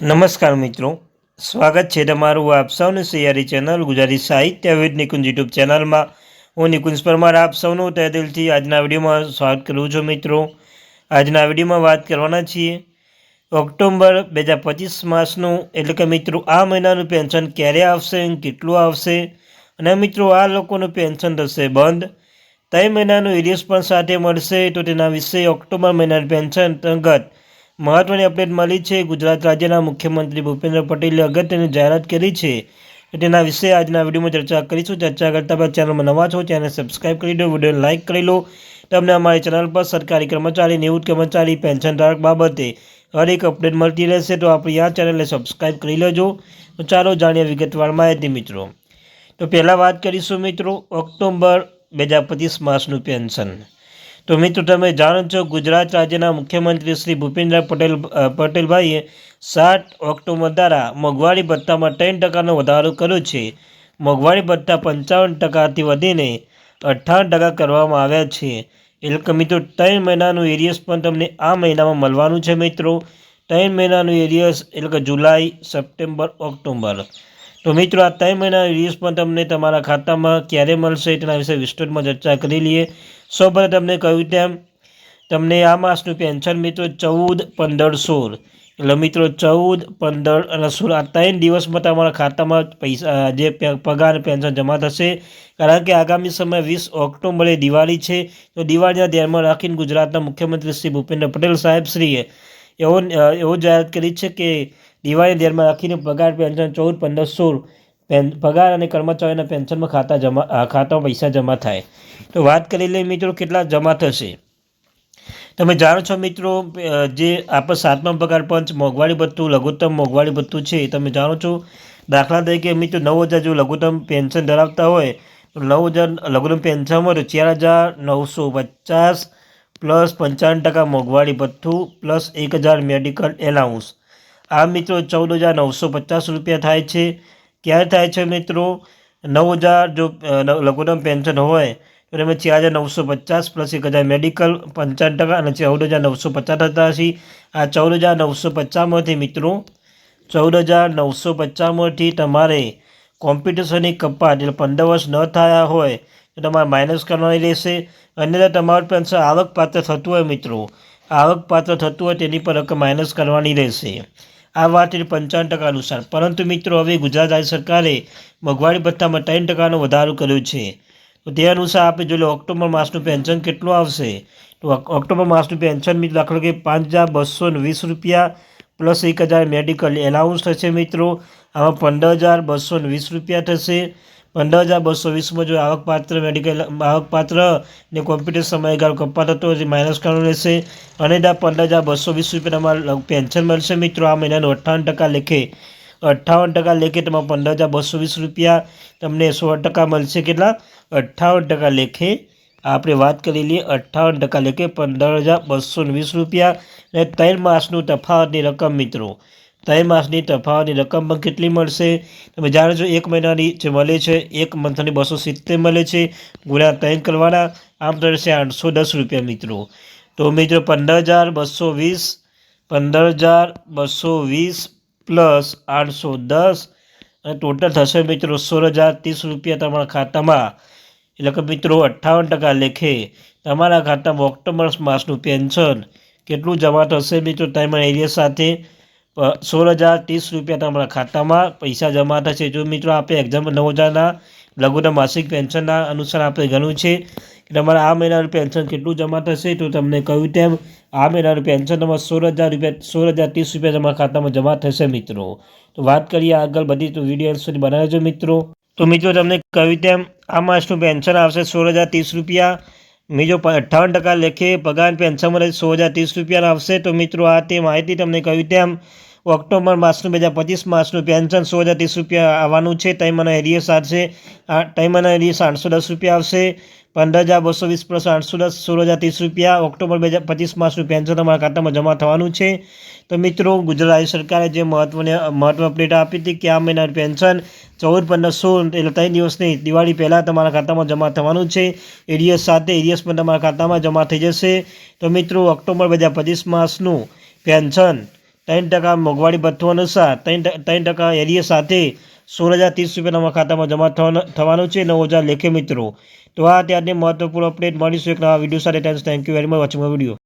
નમસ્કાર મિત્રો. સ્વાગત છે તમારું આપ સૌની સૈયારી ચેનલ ગુજરાતી સાહિત્ય વિદ નિકુંજ યુટ્યુબ ચેનલમાં. હું નિકુંજ પરમાર, આપ સૌનું તહે દિલથી આજના વિડીયોમાં સ્વાગત કરું છું મિત્રો. આજના વિડીયોમાં વાત કરવાના છીએ. ઓક્ટોબર બે હજાર પચીસ માસનું, એટલે કે મિત્રો આ મહિનાનું પેન્શન ક્યારે આવશે કેટલું આવશે? અને મિત્રો આ લોકોનું પેન્શન થશે બંધ. ત્રણ મહિનાનું એરિયસ પણ સાથે મળશે. તો તેના વિશે ઓક્ટોબર મહિનાનું પેન્શન અંતર્ગત મહત્વની અપડેટ મળી છે. ગુજરાત રાજ્યના મુખ્યમંત્રી ભૂપેન્દ્ર પટેલે અગત્યની જાહેરાત કરી છે તેના વિશે આજના વિડીયોમાં ચર્ચા કરીશું. ચર્ચા કરતા બાદ ચેનલમાં નવા છો ચેનલ સબસ્ક્રાઈબ કરી દો વીડિયો લાઇક કરી લો. તમને અમારી ચેનલ પર સરકારી કર્મચારી, નિવૃત્ત કર્મચારી, પેન્શન ધારક બાબતે હરેક અપડેટ મળતી રહેશે. તો આપણી આ ચેનલને સબસ્ક્રાઈબ કરી લેજો. તો ચાલો જાણીએ વિગતવાર માહિતી, મિત્રો. તો પહેલાં વાત કરીશું, મિત્રો. ઓક્ટોબર બે હજાર પચીસ માસનું પેન્શન. તો મિત્રો, તમે જાણો છો ગુજરાત રાજ્યના મુખ્યમંત્રી શ્રી ભૂપેન્દ્ર પટેલ પટેલભાઈએ સાત ઓક્ટોબર દ્વારા મોંઘવારી ભથ્થામાં ત્રણ ટકાનો વધારો કર્યો છે. મોંઘવારી ભથ્થા પંચાવન ટકાથી વધીને અઠ્ઠાવન ટકા કરવામાં આવ્યા છે. એટલે મિત્રો, ત્રણ મહિનાનું એરિયસ પણ તમને આ મહિનામાં મળવાનું છે મિત્રો. ત્રણ મહિનાનું એરિયસ એટલે કે જુલાઈ, સપ્ટેમ્બર, ઓક્ટોબર. તો મિત્રો, આ ત્રણ મહિના પણ તમને તમારા ખાતામાં ક્યારે મળશે તેના વિશે વિસ્તૃતમાં ચર્ચા કરી લઈએ. સૌપ્રથમ તમને કહ્યું તેમ, તમને આ માસનું પેન્શન મિત્રો ચૌદ, પંદર, સોળ. એટલે મિત્રો, ચૌદ, પંદર અને સોળ, આ ત્રણ દિવસમાં તમારા ખાતામાં પૈસા, જે પગાર પેન્શન જમા થશે. કારણ કે આગામી સમય વીસ ઓક્ટોબરે દિવાળી છે, તો દિવાળીના ધ્યાનમાં રાખીને ગુજરાતના મુખ્યમંત્રી શ્રી ભૂપેન્દ્ર પટેલ સાહેબશ્રીએ એવો એવો જાહેરાત કરી છે કે દિવાળી ધ્યાનમાં રાખીને પગાર, પેન્શન, ચૌદ, પંદર, સોળ, પેન, પગાર અને કર્મચારીઓના પેન્શનમાં ખાતા જમા ખાતામાં પૈસા જમા થાય. તો વાત કરી લઈએ મિત્રો કેટલા જમા થશે. તમે જાણો છો મિત્રો જે આપણે સાતમા પગાર પંચ, મોંઘવારી ભથ્થું, લઘુત્તમ મોંઘવારી ભથ્થું છે તમે જાણો છો. દાખલા તરીકે મિત્રો નવ હજાર જો લઘુત્તમ પેન્શન ધરાવતા હોય, તો નવ હજાર લઘુત્તમ પેન્શન હોય તો ચાર હજાર નવસો પચાસ પ્લસ પંચાવન ટકા મોંઘવારી ભથ્થું, પ્લસ એક હજાર મેડિકલ એલાઉન્સ. આ મિત્રો, ચૌદ હજાર નવસો પચાસ રૂપિયા થાય છે. ક્યારે થાય છે મિત્રો? નવ હજાર જો લઘુત્તમ પેન્શન હોય, તો તમે ચાર હજાર નવસો પચાસ પ્લસ એક હજાર મેડિકલ પંચાવન ટકા અને ચૌદ હજાર નવસો પચાસ થતા હશે આ ચૌદ હજાર નવસો પચાસમાંથી મિત્રો, ચૌદ હજાર નવસો પચાસમાંથી તમારે કોમ્પિટિશનની કપાત એટલે પંદર વર્ષ ન થયા હોય, તો તમારે માઇનસ કરવાની રહેશે. અન્યથા તમારું પેન્શન આવકપાત્ર થતું હોય મિત્રો, આવકપાત્ર થતું હોય તેની પર રકમ માઇનસ કરવાની રહેશે. આ વાત પંચાવન ટકા અનુસાર. પરંતુ મિત્રો, હવે ગુજરાત રાજ્ય સરકારે મોંઘવારી ભથ્થામાં ત્રણ ટકાનો વધારો કર્યો છે. તો તે અનુસાર આપણે જોઈ લો, ઓક્ટોબર માસનું પેન્શન કેટલું આવશે? તો ઓક્ટોબર માસનું પેન્શન મિત્રો દાખલો કે પાંચ હજાર બસો વીસ રૂપિયા પ્લસ એક હજાર મેડિકલ એલાઉન્સ થશે મિત્રો. આમાં પંદર હજાર બસો વીસ રૂપિયા થશે. પંદર હજાર બસો વીસમાં જો આવકપાત્ર મેડિકલ આવકપાત્ર ને કોમ્પ્યુટર સમયગાળો કપાત હતો જે માઇનસ કરવાનું રહેશે. અને ત્યાં પંદર હજાર બસો વીસ રૂપિયા તમારે પેન્શન મળશે મિત્રો. આ મહિનાનું અઠ્ઠાવન ટકા લેખે. અઠ્ઠાવન ટકા લેખે તમારે પંદર હજાર બસો વીસ રૂપિયા. તમને સો ટકા મળશે કેટલા? અઠ્ઠાવન ટકા લેખે. આપણે વાત કરી લઈએ અઠ્ઠાવન ટકા લેખે પંદર હજાર બસો વીસ રૂપિયા. અને ત્રણ માસનું તફાવતની રકમ મિત્રો. ત્રણ માસની તફાવતની રકમ પણ કેટલી મળશે? તમે જાણો છો, એક મહિનાની જે મળે છે, એક મંથની બસો સિત્તેર મળે છે. ગુણ્યા ત્રણ કરવાના, આમ થશે આઠસો દસ રૂપિયા મિત્રો. તો મિત્રો પંદર હજાર બસો વીસ પંદર હજાર બસો વીસ પ્લસ આઠસો દસ, અને ટોટલ થશે મિત્રો સોળ હજાર ત્રીસ રૂપિયા તમારા ખાતામાં. એટલે કે મિત્રો, અઠ્ઠાવન ટકા લેખે. તમારા ખાતામાં ઓક્ટોબર માસનું પેન્શન કેટલું જમા થશે મિત્રો? તમે એરિયા સાથે સોળ હજાર ત્રીસ રૂપિયા તમારા ખાતામાં પૈસા જમા થશે જો મિત્રો આપણે એક્ઝામ નવ હજારના લઘુત્તમ માસિક પેન્શનના અનુસાર આપણે ગણ્યું છે તમારા આ મહિનાનું પેન્શન કેટલું જમા થશે, તો તમને કહ્યું તેમ આ મહિનાનું પેન્શન તમારે સોળ હજાર રૂપિયા, સોળ હજાર ત્રીસ રૂપિયા તમારા ખાતામાં જમા થશે મિત્રો. તો વાત કરીએ આગળ બધી, તો વીડિયો સુધી બનાવજો મિત્રો. તો મિત્રો તમને કહ્યું તેમ આ માસનું પેન્શન આવશે સોળ હજાર ત્રીસ રૂપિયા. બીજો અઠ્ઠાવન ટકા લેખે પગાર પેન્શન મળે સો હજાર ત્રીસ રૂપિયાના આવશે. તો મિત્રો આ તે માહિતી તમને કહ્યું તેમ ઓક્ટોબર માસનું બે હજાર પચીસ માસનું પેન્શન સો હજાર ત્રીસ રૂપિયા આવવાનું છે. ત્રણ મને એરિયસ આવશે ત્રણ મને એરિયસ આઠસો દસ રૂપિયા આવશે. પંદર હજાર બસો વીસ પ્લસ આઠસો દસ સોળ હજાર ત્રીસ રૂપિયા. ઓક્ટોબર બે હજાર પચીસ માસનું પેન્શન તમારા ખાતામાં જમા થવાનું છે. તો મિત્રો, ગુજરાત સરકારે જે મહત્વની મહત્વ અપડેટ આપી હતી કે આ મહિનાનું પેન્શન ચૌદ, પંદર, સોળ એટલે ત્રણ દિવસની દિવાળી પહેલાં તમારા ખાતામાં જમા થવાનું છે. એરિયસ સાથે એરિયસ પણ તમારા ખાતામાં જમા થઈ જશે. તો મિત્રો, ઓક્ટોબર બે હજાર પચીસ માસનું પેન્શન ત્રણ ટકા મોંઘવારી ભથ્થું અનુસાર ત્રણ ત્રણ ટકા એરિયા સાથે સોળ હજાર ત્રીસ રૂપિયા નવા ખાતામાં જમા થવાનો છે. નવ હજાર લેખે મિત્રો. તો આ ત્યારની મહત્વપૂર્ણ અપડેટ મળીશું એક નવા વીડિયો સાથે. Thank you very much watching video